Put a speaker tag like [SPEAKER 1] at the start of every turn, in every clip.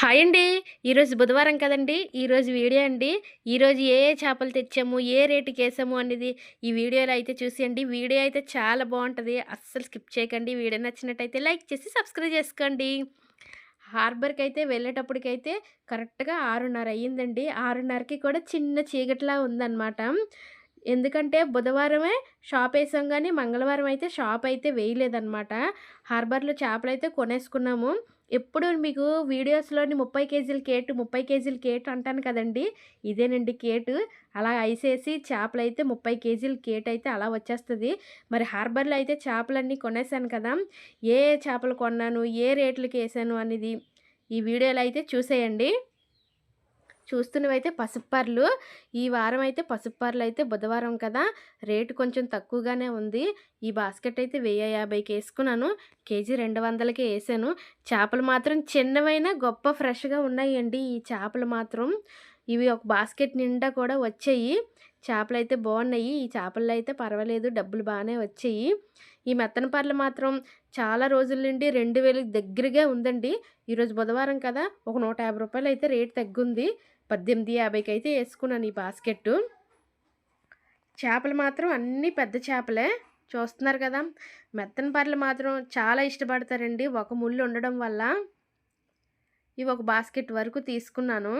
[SPEAKER 1] Hi అండి. ఈరోజు బుధవారం కదండి. ఈరోజు వీడియో అండి. ఈరోజు ఏ ఏ చేపలు తెచ్చాము ఏ రేటుకి వేసాము అనేది ఈ వీడియోలో అయితే చూసేయండి. వీడియో అయితే చాలా బాగుంటుంది. అస్సలు స్కిప్ చేయకండి. వీడియో నచ్చినట్టయితే లైక్ చేసి సబ్స్క్రైబ్ చేసుకోండి. హార్బర్కి అయితే వెళ్ళేటప్పటికైతే కరెక్ట్గా ఆరున్నర అయ్యిందండి. ఆరున్నరకి కూడా చిన్న చీకటిలా ఉందన్నమాట. ఎందుకంటే బుధవారమే షాప్ వేసాం కానీ మంగళవారం అయితే షాప్ అయితే వేయలేదన్నమాట. హార్బర్లో చేపలు అయితే కొనేసుకున్నాము. ఎప్పుడు మీకు వీడియోస్లోని ముప్పై కేజీల కేటు ముప్పై కేజీల కేటు అంటాను కదండి. ఇదేనండి కేటు. అలా ఐసేసి చేపలు అయితే ముప్పై కేజీల కేటు అయితే అలా వచ్చేస్తుంది. మరి హార్బర్లో అయితే చేపలన్నీ కొనేసాను కదా. ఏ చేపలు కొన్నాను ఏ రేట్లకి వేసాను అనేది ఈ వీడియోలో అయితే చూసేయండి. చూస్తున్నవైతే పసుపర్లు ఈ వారం అయితే పసుపర్లు అయితే బుధవారం కదా. రేటు కొంచెం తక్కువగానే ఉంది. ఈ బాస్కెట్ అయితే వెయ్యి యాభైకి వేసుకున్నాను కేజీ రెండు వందలకి వేసాను చేపలు మాత్రం చిన్నవైనా గొప్ప ఫ్రెష్గా ఉన్నాయండి ఈ చేపలు మాత్రం. ఇవి ఒక బాస్కెట్ నిండా కూడా వచ్చాయి. చేపలు అయితే బాగున్నాయి. ఈ చేపల్లో అయితే పర్వాలేదు. డబ్బులు బాగానే వచ్చాయి. ఈ మెత్తన పర్లు మాత్రం చాలా రోజుల నుండి రెండు వేలు దగ్గరగా ఉందండి. ఈరోజు బుధవారం కదా. ఒక నూట యాభై రూపాయలు అయితే రేట్ తగ్గుంది. పద్దెనిమిది యాభైకి అయితే వేసుకున్నాను ఈ బాస్కెట్ చేపలు మాత్రం అన్నీ పెద్ద చేపలే. చూస్తున్నారు కదా మెత్తన పర్లు మాత్రం చాలా ఇష్టపడతారండి. ఒక ముళ్ళు ఉండడం వల్ల ఇవి ఒక బాస్కెట్ వరకు తీసుకున్నాను.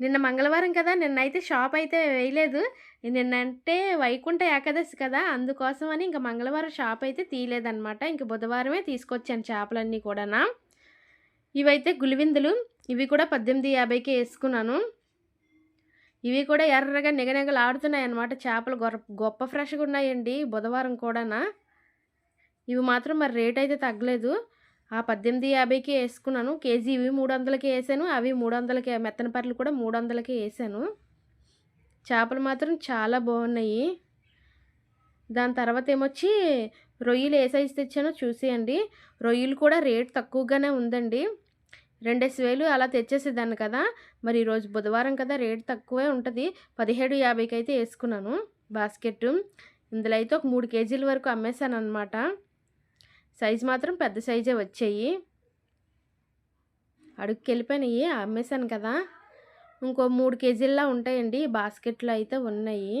[SPEAKER 1] నిన్న మంగళవారం కదా నిన్నైతే షాప్ అయితే వేయలేదు. నిన్నంటే వైకుంఠ ఏకాదశి కదా అందుకోసం అని ఇంకా మంగళవారం షాప్ అయితే తీయలేదన్నమాట. ఇంక బుధవారమే తీసుకొచ్చాను చేపలన్నీ కూడానా. ఇవైతే గులివిందులు ఇవి కూడా పద్దెనిమిది యాభైకి వేసుకున్నాను. ఇవి కూడా ఎర్రగా నిగనిగలు ఆడుతున్నాయి అన్నమాట చేపలు గొప్ప ఫ్రెష్గా ఉన్నాయండి బుధవారం కూడానా. ఇవి మాత్రం మరి రేట్ అయితే తగ్గలేదు. ఆ పద్దెనిమిది యాభైకి వేసుకున్నాను. కేజీ ఇవి మూడు వందలకి వేసాను. అవి మూడు వందలకి మెత్తన పర్లు కూడా మూడు వందలకి వేసాను. చేపలు మాత్రం చాలా బాగున్నాయి. దాని తర్వాత ఏమొచ్చి రొయ్యలు ఏ సైజు తెచ్చానో. చూసేయండి. రొయ్యలు కూడా రేట్ తక్కువగానే ఉందండి. రెండేసి వేలు అలా తెచ్చేసేదాన్ని కదా! మరి ఈరోజు బుధవారం కదా! రేట్ తక్కువే ఉంటుంది. పదిహేడు యాభైకి అయితే వేసుకున్నాను బాస్కెట్ ఇందులో అయితే ఒక మూడు కేజీల వరకు అమ్మేశాను అనమాట సైజు మాత్రం పెద్ద సైజే వచ్చాయి. అడుగుకి వెళ్ళిపోయినాయి అమ్మేశాను కదా! ఇంకో మూడు కేజీల్లా ఉంటాయండి. బాస్కెట్లో అయితే ఉన్నాయి.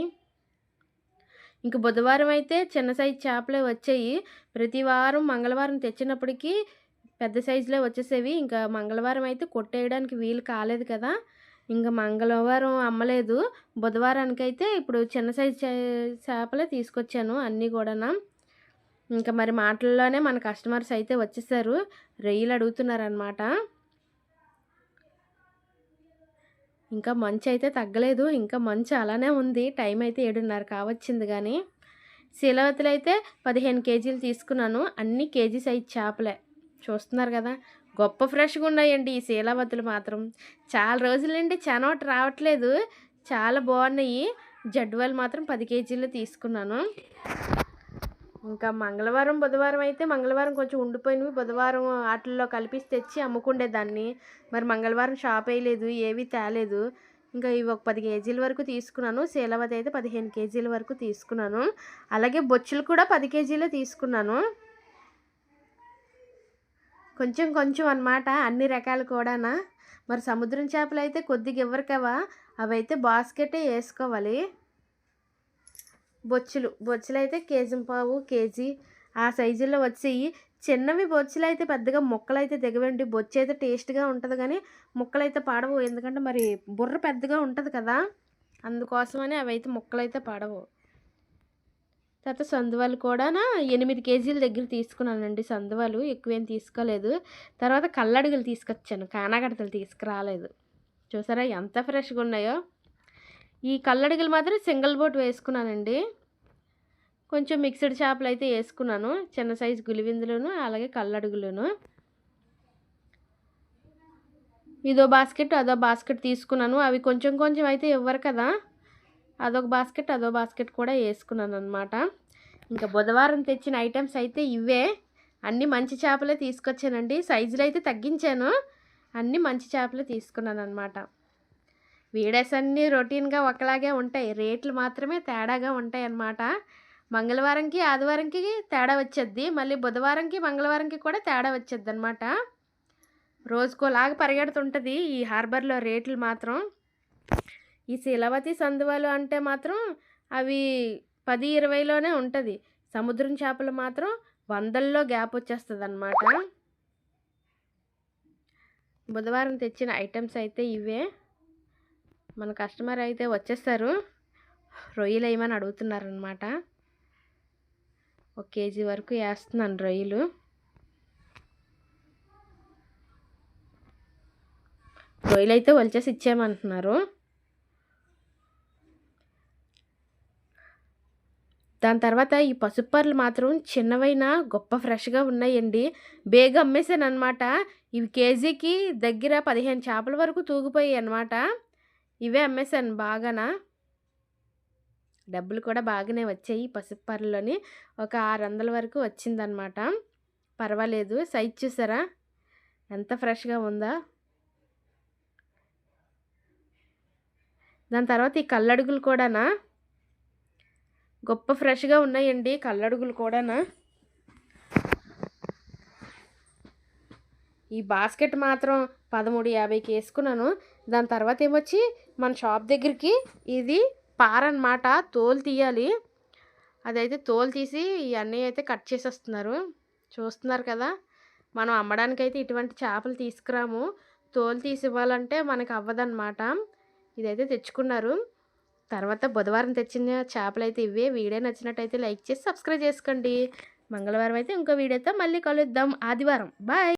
[SPEAKER 1] ఇంక బుధవారం అయితే చిన్న సైజు చేపలే వచ్చాయి. ప్రతి వారం మంగళవారం తెచ్చినప్పటికీ పెద్ద సైజులో వచ్చేసేవి. ఇంకా మంగళవారం అయితే కొట్టేయడానికి వీలు కాలేదు కదా. ఇంకా మంగళవారం అమ్మలేదు. బుధవారానికి అయితే ఇప్పుడు చిన్న సైజు చేపలే తీసుకొచ్చాను అన్నీ కూడా ఇంకా మరి మాటల్లోనే మన కస్టమర్స్ అయితే వచ్చేసారు. రొయ్యలు అడుగుతున్నారనమాట ఇంకా మంచు అయితే తగ్గలేదు. ఇంకా మంచు అలానే ఉంది. టైం అయితే ఏడున్నర కావచ్చింది కానీ శీలవతులు అయితే పదిహేను కేజీలు తీసుకున్నాను. అన్ని కేజీ సైజ్ చేపలే. చూస్తున్నారు కదా. గొప్ప ఫ్రెష్గా ఉన్నాయండి ఈ శీలావతులు మాత్రం. చాలా రోజుల నుండి చనోట రావట్లేదు. చాలా బాగున్నాయి. జడ్వాలు మాత్రం పది కేజీలు తీసుకున్నాను. ఇంకా మంగళవారం బుధవారం అయితే మంగళవారం కొంచెం ఉండిపోయినవి. బుధవారం వాటిల్లో కలిపిసి తెచ్చి అమ్ముకుండేదాన్ని. మరి మంగళవారం షాప్ వేయలేదు ఏవి తేలేదు. ఇంకా ఇవి ఒక పది కేజీల వరకు తీసుకున్నాను. శీలవతి అయితే పదిహేను కేజీల వరకు తీసుకున్నాను. అలాగే బొచ్చులు కూడా పది కేజీలే తీసుకున్నాను. కొంచెం కొంచెం అనమాట అన్ని రకాలు కూడానా. మరి సముద్రం చేపలు అయితే కొద్దిగా ఇవ్వరు కదా అవైతే బాస్కెటే వేసుకోవాలి. బొచ్చులు బొచ్చులు అయితే కేజీ పావు కేజీ ఆ సైజుల్లో వచ్చి చిన్నవి బొచ్చులు అయితే పెద్దగా ముక్కలు అయితే దిగవండి. బొచ్చు అయితే టేస్ట్గా ఉంటుంది కానీ ముక్కలు అయితే పాడవు. ఎందుకంటే మరి బుర్ర పెద్దగా ఉంటుంది కదా. అందుకోసమని అవి అయితే ముక్కలు అయితే పాడవు. తర్వాత సందువాలు కూడా ఎనిమిది కేజీల దగ్గర తీసుకున్నానండి సందువాలు. ఎక్కువేం తీసుకోలేదు. తర్వాత కల్లడుగులు తీసుకొచ్చాను. కానాగడతలు తీసుకురాలేదు. చూసారా ఎంత ఫ్రెష్గా ఉన్నాయో. ఈ కల్లడుగులు మాత్రం సింగిల్ బోట్ వేసుకున్నానండి. కొంచెం మిక్స్డ్ చేపలు అయితే వేసుకున్నాను. చిన్న సైజు గులివిందులను అలాగే కల్లడుగులను ఇదో బాస్కెట్ అదో బాస్కెట్ తీసుకున్నాను. అవి కొంచెం కొంచెం అయితే ఇవ్వరు కదా. అదొక బాస్కెట్ అదో బాస్కెట్ కూడా వేసుకున్నాను అనమాట ఇంకా బుధవారం తెచ్చిన ఐటమ్స్ అయితే ఇవే. అన్నీ మంచి చేపలే తీసుకొచ్చానండి. సైజులు అయితే తగ్గించాను. అన్నీ మంచి చేపలే తీసుకున్నాను అనమాట వీడియోస్ అన్నీ రొటీన్గా ఒకలాగే ఉంటాయి. రేట్లు మాత్రమే తేడాగా ఉంటాయి అన్నమాట మంగళవారంకి ఆదివారంకి తేడా వచ్చేది మళ్ళీ బుధవారంకి మంగళవారంకి కూడా తేడా వచ్చేద్ది అనమాట రోజుకోలాగా పరిగెడుతుంటుంది ఈ హార్బర్లో రేట్లు మాత్రం. ఈ శీలవతి సందువలు అంటే మాత్రం అవి పది ఇరవైలోనే ఉంటుంది. సముద్రం చేపలు మాత్రం వందల్లో గ్యాప్ వచ్చేస్తుంది అనమాట బుధవారం తెచ్చిన ఐటమ్స్ అయితే ఇవే. మన కస్టమర్ అయితే వచ్చేస్తారు. రొయ్యలు వేయమని అడుగుతున్నారనమాట ఒక కేజీ వరకు వేస్తున్నాను రొయ్యలు. రొయ్యలు అయితే వలిచేసి ఇచ్చేయమంటున్నారు. దాని తర్వాత ఈ పసుపర్లు మాత్రం చిన్నవైనా గొప్ప ఫ్రెష్గా ఉన్నాయండి. బేగ అమ్మేశాను అనమాట ఇవి కేజీకి దగ్గర పదిహేను చేపల వరకు తూగిపోయాయి అనమాట ఇవే అమ్మేశాను బాగానా. డబ్బులు కూడా బాగానే వచ్చాయి పసుపు పసుపర్లోని. ఒక ఆరు వందల వరకు వచ్చిందనమాట పర్వాలేదు. సైజ్ చూసారా? ఎంత ఫ్రెష్గా ఉందా? దాని తర్వాత ఈ కల్లడుగులు కూడానా? గొప్ప ఫ్రెష్గా ఉన్నాయండి కళ్ళడుగులు కూడానా. ఈ బాస్కెట్ మాత్రం పదమూడు యాభైకి వేసుకున్నాను. దాని తర్వాత ఏమొచ్చి మన షాప్ దగ్గరికి ఇది పార అనమాట తోలు తీయాలి. అదైతే తోలు తీసి ఇవన్నీ అయితే కట్ చేసేస్తున్నారు. చూస్తున్నారు కదా మనం అమ్మడానికైతే ఇటువంటి చేపలు తీసుకురాము. తోలు తీసి ఇవ్వాలంటే మనకు అవ్వదన్నమాట. ఇదైతే తెచ్చుకున్నారు. తర్వాత బుధవారం తెచ్చిన చేపలు అయితే ఇవే. వీడియో నచ్చినట్టయితే లైక్ చేసి సబ్స్క్రైబ్ చేసుకోండి. మంగళవారం అయితే ఇంకో వీడియోతో మళ్ళీ కలుద్దాం. ఆదివారం. బాయ్.